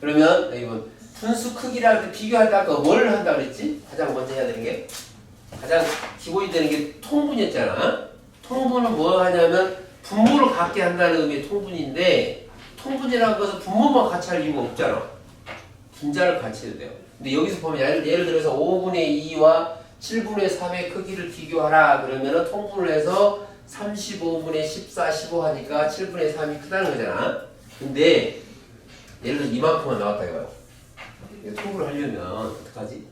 그러면 뭐 분수 때 비교할 때 아까 뭘 한다 그랬지? 가장 먼저 해야 되는 게 가장 기본이 되는 게 통분이었잖아. 통분은 뭐 하냐면 분모를 갖게 한다는 의미의 통분인데 통분이라는 것은 분모만 같이 할 이유가 없잖아. 분자를 같이 해야 돼요. 근데 여기서 보면 예를, 예를 들어서 5분의 2와 7분의 3의 크기를 비교하라 그러면은 통분을 해서 35분의 14, 15 하니까 7분의 3이 크다는 거잖아. 근데 예를 들어 이만큼만 나왔다. 이거 통분을 하려면 어떡하지?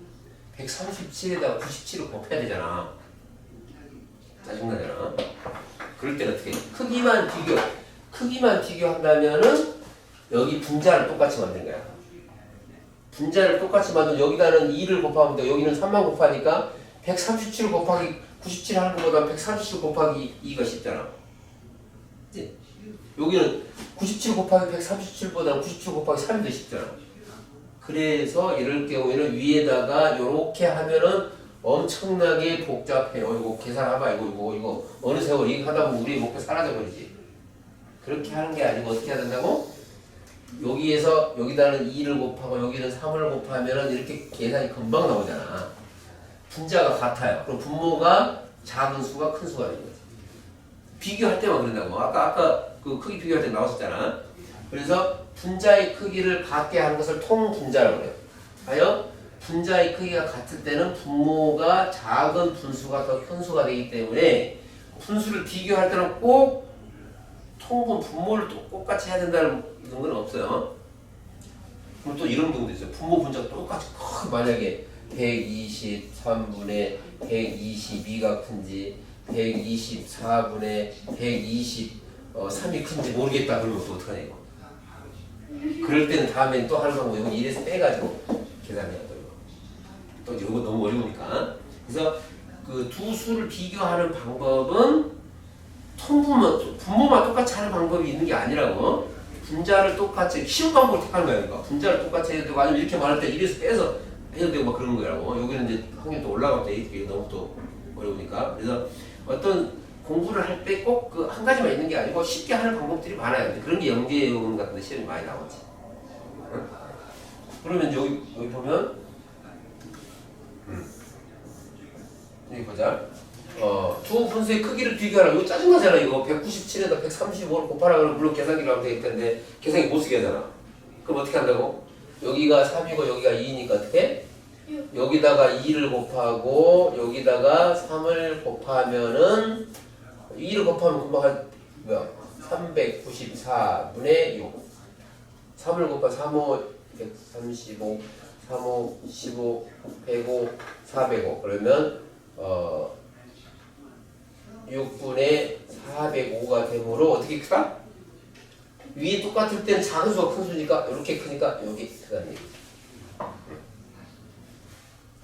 137에다가 97을 곱해야 되잖아. 짜증나잖아. 그럴 때는 어떻게 해? 크기만 비교, 크기만 비교한다면은 여기 분자를 똑같이 만든 거야. 분자를 똑같이 만든 여기다는 2를 곱하면 돼. 여기는 3만 곱하니까 137 곱하기 97 하는 것보다 137 곱하기 2가 쉽잖아. 그치? 여기는 97 곱하기 137보다 97 곱하기 3이 더 쉽잖아. 그래서 이럴 경우에는 위에다가 이렇게 하면은 엄청나게 복잡해요. 이거 계산해봐. 이거 이거 이거 어느 세월 이거 하다 보면 우리 목표 사라져 버리지. 그렇게 하는 게 아니고 어떻게 해야 된다고? 여기에서 여기다는 2를 곱하고 여기는 3을 곱하면은 이렇게 계산이 금방 나오잖아. 분자가 같아요. 그럼 분모가 작은 수가 큰 수가 되는 거지. 비교할 때만 그런다고. 아까 아까 그 크기 비교할 때 나왔었잖아. 그래서 분자의 크기를 같게 하는 것을 통분자라고 해요. 하여 분자의 크기가 같을 때는 분모가 작은 분수가 더 큰 수가 되기 때문에 분수를 비교할 때는 꼭 통분 분모를 또 똑같이 해야 된다는 건 없어요. 그럼 또 이런 경우도 있어요. 분모 분자가 똑같이 크 만약에 123분의 122가 큰지 124분의 123이 큰지 모르겠다 그러면 또 어떡하냐 이거. 그럴 때는 다음엔 또 하는 방법이 이건 이래서 빼가지고 계산해야 돼요. 또 이거 너무 어려우니까. 그래서 그 두 수를 비교하는 방법은 통분만 분모만 똑같이 하는 방법이 있는 게 아니라고 분자를 똑같이 쉬운 방법을 택하는 거야 그러니까 분자를 똑같이 해도 되고 아니면 이렇게 말할 때 이래서 빼서 해도 되고 막 그런 거라고 여기는 이제 확률 또 올라갈 때 이게 너무 또 어려우니까 그래서 어떤 공부를 할 때 꼭 그 한 가지만 있는 게 아니고 쉽게 하는 방법들이 많아요 그런 게 영재용 같은 데 시험이 많이 나오지 응? 그러면 여기 여기 보면 음. 여기 보자 어, 두 분수의 크기를 비교하라. 이거 짜증나잖아, 이거. 197에다 135를 곱하라 그러면 물론 계산기로 하면 되겠 텐데, 계산기 못 쓰게 하잖아. 그럼 어떻게 한다고? 여기가 3이고 여기가 2니까 어떻게? 여기다가 2를 곱하고, 여기다가 3을 곱하면은, 2를 곱하면 금방 한, 뭐야? 394분의 6. 3을 곱하 3호 135, 3호 15, 105, 405. 그러면, 어, 6분의 405가 되므로 어떻게 크다? 위에 똑같을 때는 작은 수가 큰 수니까 이렇게 크니까 여기 크다는 얘기.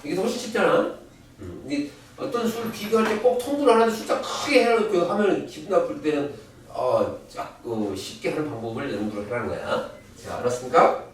이게 더 훨씬 쉽잖아. 근데 어떤 수를 비교할 때 꼭 통분을 하는데 숫자 크게 해놓고 하면 기분 나쁠 때는 어, 작, 어, 쉽게 하는 방법을 연구를 하라는 거야. 자, 알았습니까?